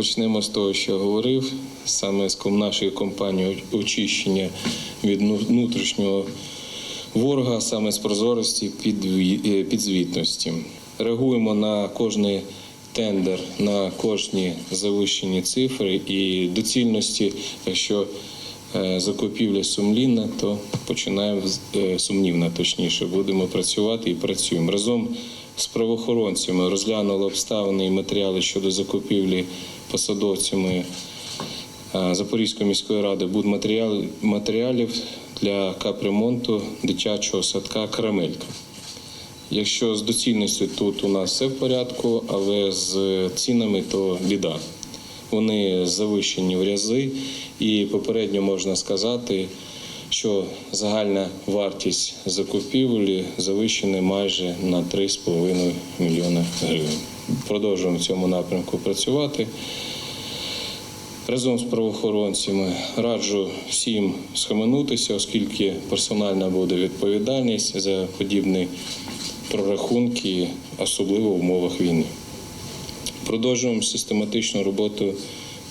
почнемо з того, що говорив, саме з нашої компанії очищення від ну- внутрішнього ворога, саме з прозорості підві- е, підзвітності. Реагуємо на кожний тендер, на кожні завищені цифри і доцільності, якщо е, закупівля сумлінна, то починаємо е, сумнівна, точніше, будемо працювати і працюємо. Разом з правоохоронцями. Розглянули обставини і матеріали щодо закупівлі посадовцями е, Запорізької міської ради будматеріал- матеріалів для капремонту дитячого садка Карамелька. Якщо з доцільністю тут у нас все в порядку, але з цінами то біда. Вони завищені в рази, і попередньо можна сказати, що загальна вартість закупівлі завищена майже на 3,5 мільйони гривень. Продовжуємо в цьому напрямку працювати. Разом з правоохоронцями раджу всім схаменутися, оскільки персональна буде відповідальність за подібні прорахунки, особливо в умовах війни. Продовжуємо систематичну роботу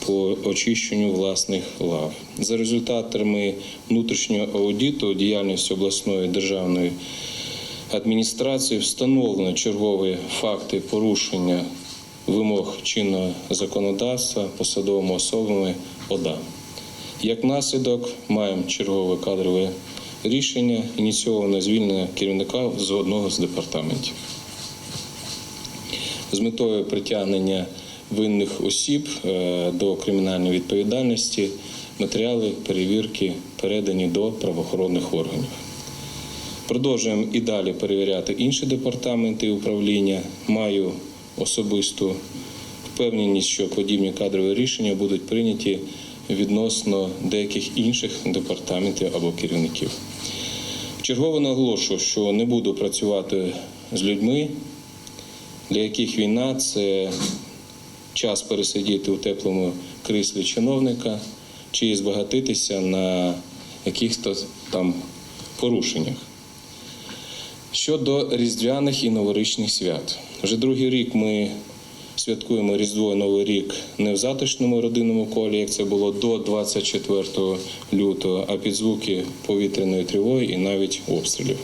по очищенню власних лав. За результатами внутрішнього аудиту діяльності обласної державної адміністрації встановлено чергові факти порушення вимог чинного законодавства посадовими особами ОДА. Як наслідок, маємо чергове кадрове рішення, ініційоване звільнення керівника з одного з департаментів. З метою притягнення винних осіб е, до кримінальної відповідальності матеріали перевірки передані до правоохоронних органів. Продовжуємо і далі перевіряти інші департаменти управління. Маю особисту впевненість, що подібні кадрові рішення будуть прийняті відносно деяких інших департаментів або керівників. Вчергово наголошую, що не буду працювати з людьми, для яких війна це час пересидіти у теплому кріслі чиновника чи збагатитися на якихось там порушеннях. Щодо різдвяних і новорічних свят, вже другий рік ми святкуємо Різдво і Новий рік не в затишному родинному колі, як це було до 24 лютого, а під звуки повітряної тривоги і навіть обстрілів.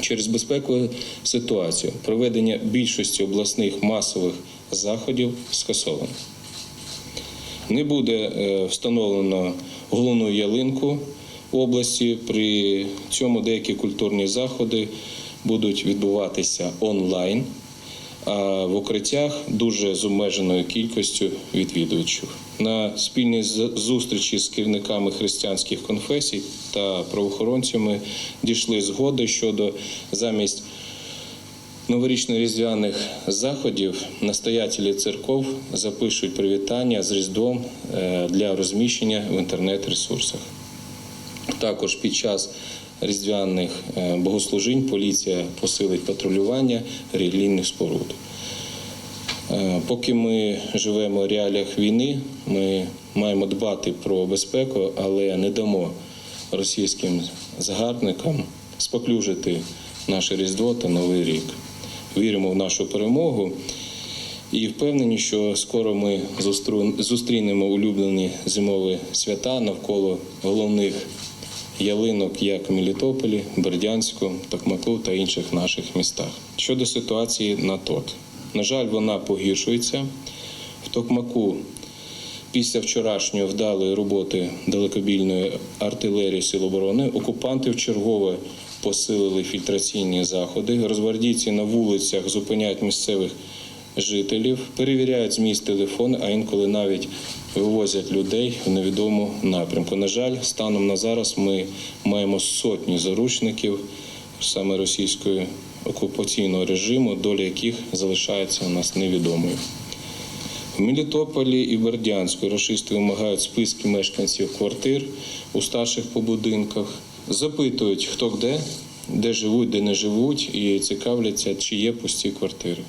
Через безпекову ситуацію проведення більшості обласних масових заходів скасовано. Не буде е, встановлено головну ялинку області. При цьому деякі культурні заходи будуть відбуватися онлайн, а в укриттях дуже з обмеженою кількістю відвідувачів. На спільній зустрічі з керівниками християнських конфесій та правоохоронцями дійшли згоди щодо замість новорічно-різдвяних заходів настоятелі церков запишуть привітання з Різдвом е, для розміщення в інтернет-ресурсах. Також під час різдвяних е, богослужінь поліція посилить патрулювання релігійних споруд. Е, Поки ми живемо в реаліях війни, ми маємо дбати про безпеку, але не дамо російським загарбникам споклюжити наше Різдво та Новий рік. Віримо в нашу перемогу і впевнені, що скоро ми зустрінемо улюблені зимові свята навколо головних ялинок, як в Мелітополі, Бердянську, Токмаку та інших наших містах. Щодо ситуації на ТОТ. На жаль, вона погіршується. В Токмаку після вчорашньої вдалої роботи далекобільної артилерії Сил оборони окупанти вчергове посилили фільтраційні заходи. Розвардійці на вулицях зупиняють місцевих жителів, перевіряють зміст телефону, а інколи навіть вивозять людей в невідому напрямку. На жаль, станом на зараз ми маємо сотні заручників саме російської окупаційного режиму, доля яких залишається у нас невідомою. В Мелітополі і Бердянську рашисти вимагають списки мешканців квартир у старших по будинках, запитують, хто де, де живуть, де не живуть, і цікавляться, чи є пусті квартири.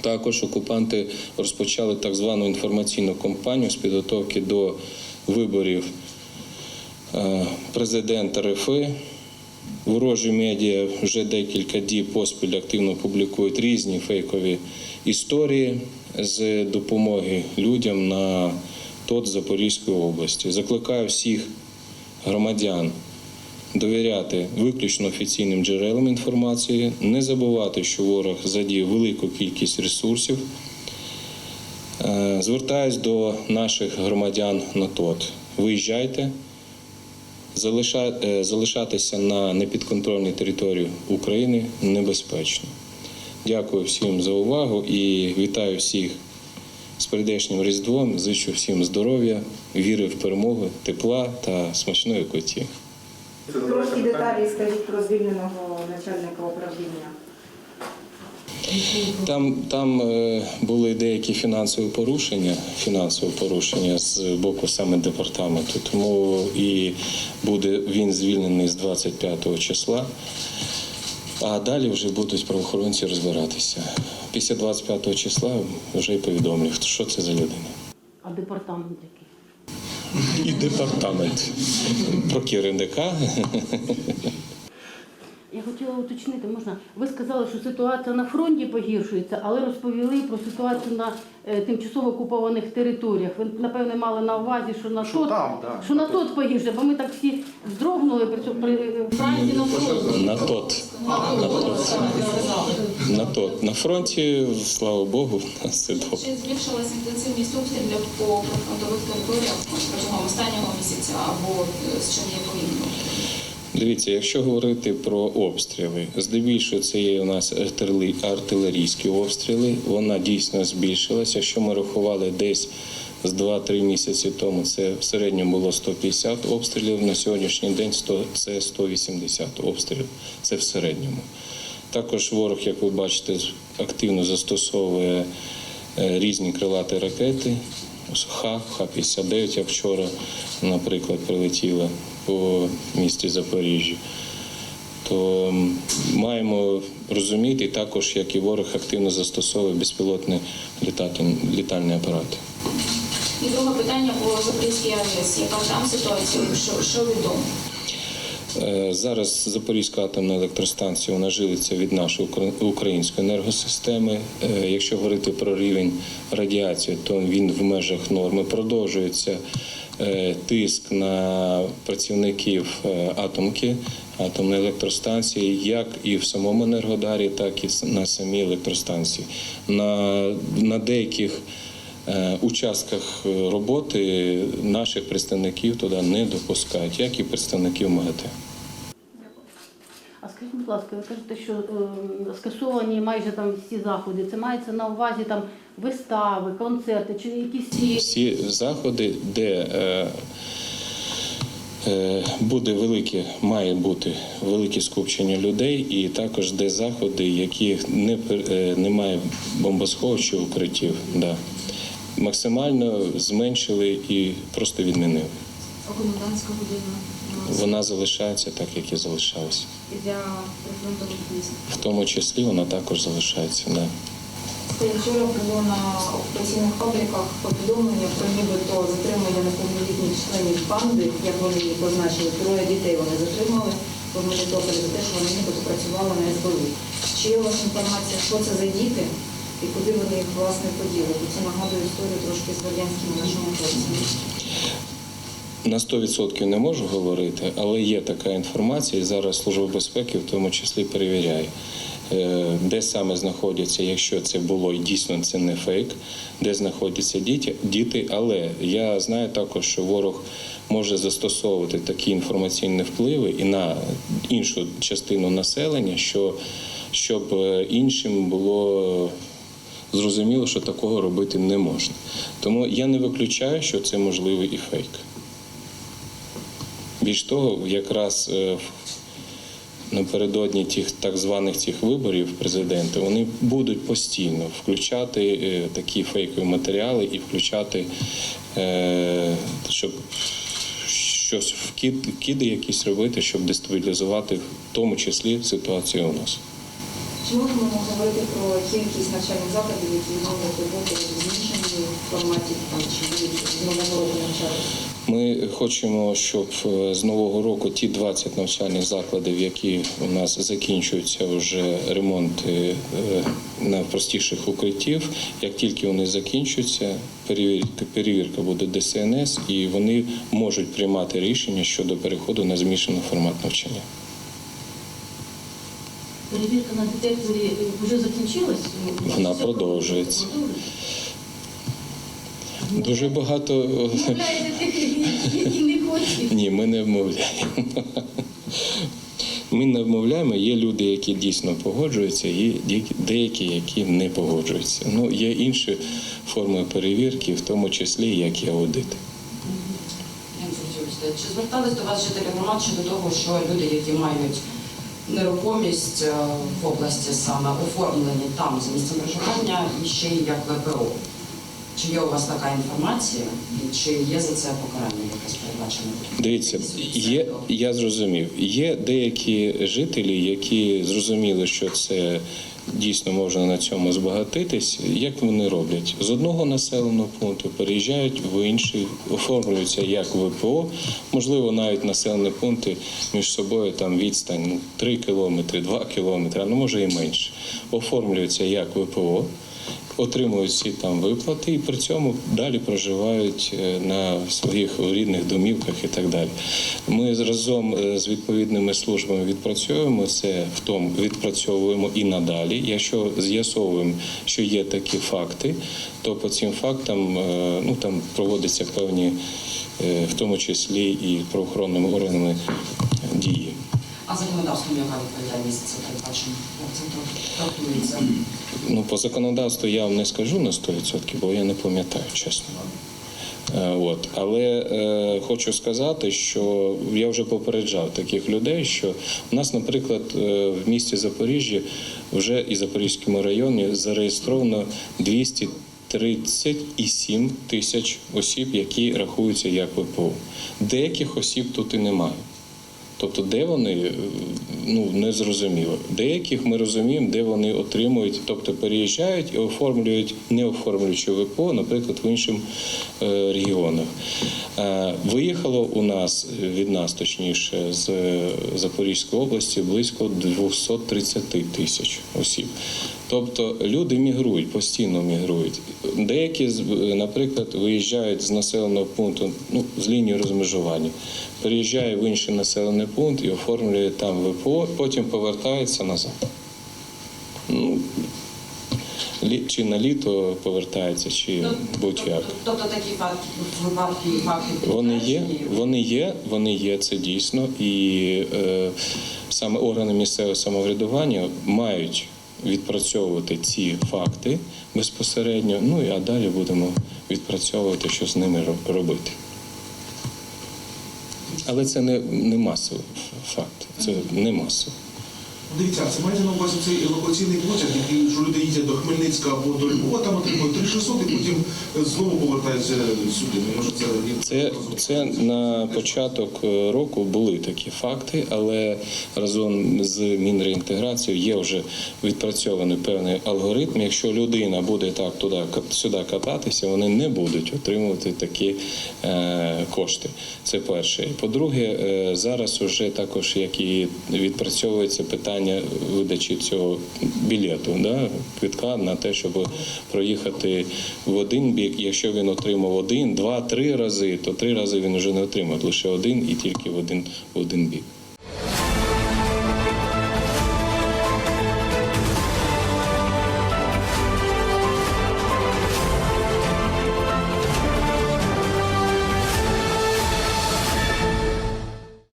Також окупанти розпочали так звану інформаційну кампанію з підготовки до виборів е, президента РФ. Ворожі медіа вже декілька діб поспіль активно публікують різні фейкові історії, з допомоги людям на ТОТ Запорізької області. Закликаю всіх громадян довіряти виключно офіційним джерелам інформації, не забувати, що ворог задіє велику кількість ресурсів. Е, Звертаюсь до наших громадян на ТОТ. Виїжджайте, е, залишатися на непідконтрольній території України небезпечно. Дякую всім за увагу і вітаю всіх з прийдешнім Різдвом. Зичу всім здоров'я, віри в перемогу, тепла та смачної куті. Трошки деталі скажіть про звільненого начальника управління. Там, там е, були деякі фінансові порушення, фінансові порушення з боку саме департаменту. Тому і буде він звільнений з 25 числа. А далі вже будуть правоохоронці розбиратися. Після 25 числа вже й повідомлю, що це за людина. А департамент який? І департамент про керівника. Хотіла уточнити, можна. Ви сказали, що ситуація на фронті погіршується, але розповіли про ситуацію на е, тимчасово окупованих територіях. Ви напевне мали на увазі, що на тот, там, да. що на тот погіршує, бо ми так всі вздрогнули при цьому при фразі на фронті. На тот. На тот. На тот. На фронті, слава Богу, все добре. Чи збільшилася інтенсивність обстрілів по прифронтових територіях протягом останнього місяця або е, з чим є пов'язано? Дивіться, якщо говорити про обстріли, здебільшого це є у нас артилерійські обстріли. Вона дійсно збільшилася. Якщо ми рахували десь з 2-3 місяці тому, це в середньому було 150 обстрілів. На сьогоднішній день 100 це 180 обстрілів. Це в середньому. Також ворог, як ви бачите, активно застосовує е, різні крилаті ракети. Х, Х-59, як вчора, наприклад, прилетіла по місті Запоріжжя. То маємо розуміти також, як і ворог активно застосовує безпілотні літати- літальні апарати. І друге питання по Запорізькій АЕС. Яка там ситуація? Що, що відомо? Е, Зараз Запорізька атомна електростанція вона живиться від нашої української енергосистеми. Е, Якщо говорити про рівень радіації, то він в межах норми. Продовжується тиск на працівників е, атомки, атомної електростанції, як і в самому Енергодарі, так і на самій електростанції. На, на деяких е, участках е, роботи наших представників туди не допускають, як і представників МАГАТЕ. А скажіть, будь ласка, ви кажете, що е, скасовані майже там всі заходи. Це мається на увазі там вистави, концерти чи якісь Всі заходи, де е, е, буде велике, має бути велике скупчення людей, і також де заходи, яких не е, немає бомбосховищ укриттів. Да. Максимально зменшили і просто відмінили. Комендантська година Вона залишається так, як і залишалася. і для прифронтових міст. В тому числі вона також залишається. Да. Вчора було на окупаційних фабриках повідомлення про нібито затримання неповнолітніх членів банди, як вони її позначили. Троє дітей вони затримали в Мелітополі за те, що вони нібито працювали на СБУ. Чи є у вас інформація, що це за діти і куди вони їх власне поділи? Бо це нагадує історію трошки з радянськими нашими хлопцями. На 100% не можу говорити, але є така інформація, і зараз Служба безпеки в тому числі перевіряє, е, де саме знаходяться, якщо це було і дійсно це не фейк, де знаходяться діти. Але я знаю також, що ворог може застосовувати такі інформаційні впливи і на іншу частину населення, що щоб е, іншим було зрозуміло, що такого робити не можна. Тому я не виключаю, що це можливий і фейк. Більш того, якраз е, напередодні тих так званих цих виборів президента вони будуть постійно включати е, такі фейкові матеріали і включати, е, щоб щось вкид, киди якісь робити, щоб дестабілізувати в тому числі ситуацію у нас. Чи можемо говорити про кількість навчальних закладів, які можуть бути форматі там, чи з нового року навчатися? Ми хочемо, щоб е, з нового року ті 20 навчальних закладів, які у нас закінчуються вже ремонти е, на простіших укриттів, як тільки вони закінчуються, перевірка, перевірка буде ДСНС, і вони можуть приймати рішення щодо переходу на змішаний формат навчання. Перевірка на детекторі вже закінчилась? Вона продовжується. Дуже багато тих, які не хочуть. Ні, ми не вмовляємо. Ми не вмовляємо, є люди, які дійсно погоджуються, і деякі- деякі, які не погоджуються. Ну, є інші форми перевірки, в тому числі як і аудити. Чи звертались до вас жителі громад щодо того, що люди, які мають нерухомість е, в області саме оформлені там за місцем проживання і ще й як ВПО? Чи є у вас така інформація? Чи є за це покарання якесь передбачене? Дивіться, є, я зрозумів, є деякі жителі, які зрозуміли, що це дійсно можна на цьому збагатитись. Як вони роблять? З одного населеного пункту переїжджають в інший, оформлюються як ВПО, можливо, навіть населені пункти між собою там відстань ну, 3 кілометри, 2 кілометри, а ну може і менше. Оформлюються як ВПО. Отримують всі там виплати і при цьому далі проживають е, на своїх рідних домівках і так далі. Ми разом е, з відповідними службами відпрацьовуємо це, в тому відпрацьовуємо і надалі. Якщо з'ясовуємо, що є такі факти, то по цим фактам е, ну там проводяться певні, в тому числі і правоохоронними органами дії. А законодавством яка відповідальність це передбачено? Як це трактується? Ну, по законодавству я вам не скажу на 100%, бо я не пам'ятаю, чесно. Е, От. Але е, хочу сказати, що я вже попереджав таких людей, що у нас, наприклад, е, в місті Запоріжжя вже і Запорізькому районі зареєстровано 237 тисяч осіб, які рахуються як ВПО. Деяких осіб тут і немає. Тобто, де вони е, ну не зрозуміло. Деяких ми розуміємо, де вони отримують, тобто переїжджають і оформлюють, не оформлюючи ВПО, наприклад, в інших е, регіонах. Е, Виїхало у нас від нас, точніше, з Запорізької області близько 230 тисяч осіб. Тобто люди мігрують, постійно мігрують. Деякі, наприклад, виїжджають з населеного пункту, ну, з лінії розмежування, переїжджає в інший населений пункт і оформлює там ВПО, потім повертається назад. Ну, чи на літо повертається, чи будь-як. Тобто такі факти, випадки, Вони є, вони є, вони є, це дійсно. І е, саме органи місцевого самоврядування мають відпрацьовувати ці факти безпосередньо. Ну і а далі будемо відпрацьовувати, що з ними робити. Але це не, не масовий факт. Це не масово. Дивіться, це мається на увазі цей евакуаційний потяг, який що люди їздять до Хмельницька або до Львова, там отримують 3600 і потім знову повертаються сюди. Ну, Може, це Це, це на початок е, року були такі факти, але разом з Мінреінтеграцією є вже відпрацьований певний алгоритм. Якщо людина буде так туди сюди кататися, вони не будуть отримувати такі е, кошти. Це перше. По-друге, е, зараз вже також як і відпрацьовується питання видачі цього білету, да, квитка на те, щоб проїхати в один бік. Якщо він отримав один, два, три рази, то три рази він вже не отримав, лише один і тільки в один, в один бік.